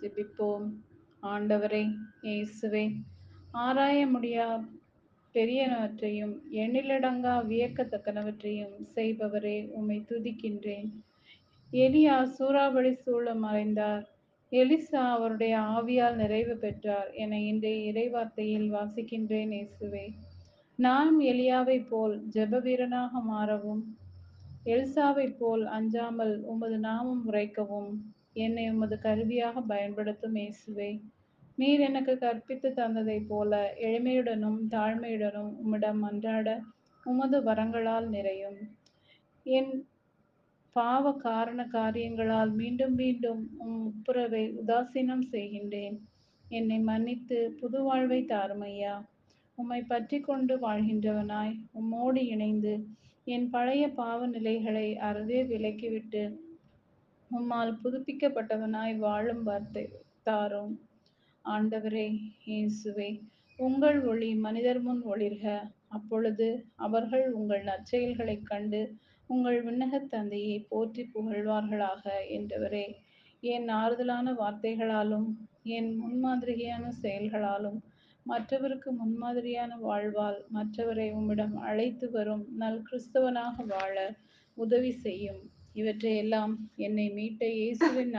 ஜெபிப்போம். ஆண்டவரே இயேசுவே ஆராய முடியா பெரியனவற்றையும் எண்ணிலடங்கா வியக்கத்தக்கனவற்றையும் செய்பவரே உம்மை துதிக்கின்றேன். எலியா சூறாவளி சூழ மறைந்தார். எலிசா அவருடைய ஆவியால் நிறைவு பெற்றார் என இன்றைய இறைவார்த்தையில் வாசிக்கின்றேன் இயேசுவே. நாம் எலியாவைப் போல் ஜெப வீரனாக மாறவும் எல்சாவை போல் அஞ்சாமல் உமது நாமம் உரைக்கவும் என்னை உமது கருவியாக பயன்படுத்தும் இயேசுவே. நீர் எனக்கு கற்பித்து தந்ததைப் போல எளிமையுடனும் தாழ்மையுடனும் உம்மிடம் அன்றாட உமது வரங்களால் நிறையும். என் பாவ காரண காரியங்களால் மீண்டும் மீண்டும் உம் உப்புரவை உதாசீனம் செய்கின்றேன். என்னை மன்னித்து புது வாழ்வை தாருமையா உம்மை பற்றி கொண்டு வாழ்கின்றவனாய். உம்மோடு இணைந்து என் பழைய பாவ நிலைகளை அறவே விலக்கிவிட்டு உம்மால் புதுப்பிக்கப்பட்டவனாய் வாழும் வார்த்தை தாரும். ஆண்டவரே இயேசுவே உங்கள் ஒளி மனிதர் முன் ஒளிர்க. அப்பொழுது அவர்கள் உங்கள் நற்செயல்களைக் கண்டு உங்கள் விண்ணகத் தந்தையை போற்றி புகழ்வார்களாக என்றவரே. என் ஆறுதலான வார்த்தைகளாலும் என் முன்மாதிரியான செயல்களாலும் மற்றவருக்கு முன்மாதிரியான வாழ்வால் மற்றவரை உம்மிடம் அழைத்து வரும் நல் கிறிஸ்தவனாக வாழ உதவி செய்யும். இவற்றையெல்லாம் என்னை மீட்ட இயேசுவின்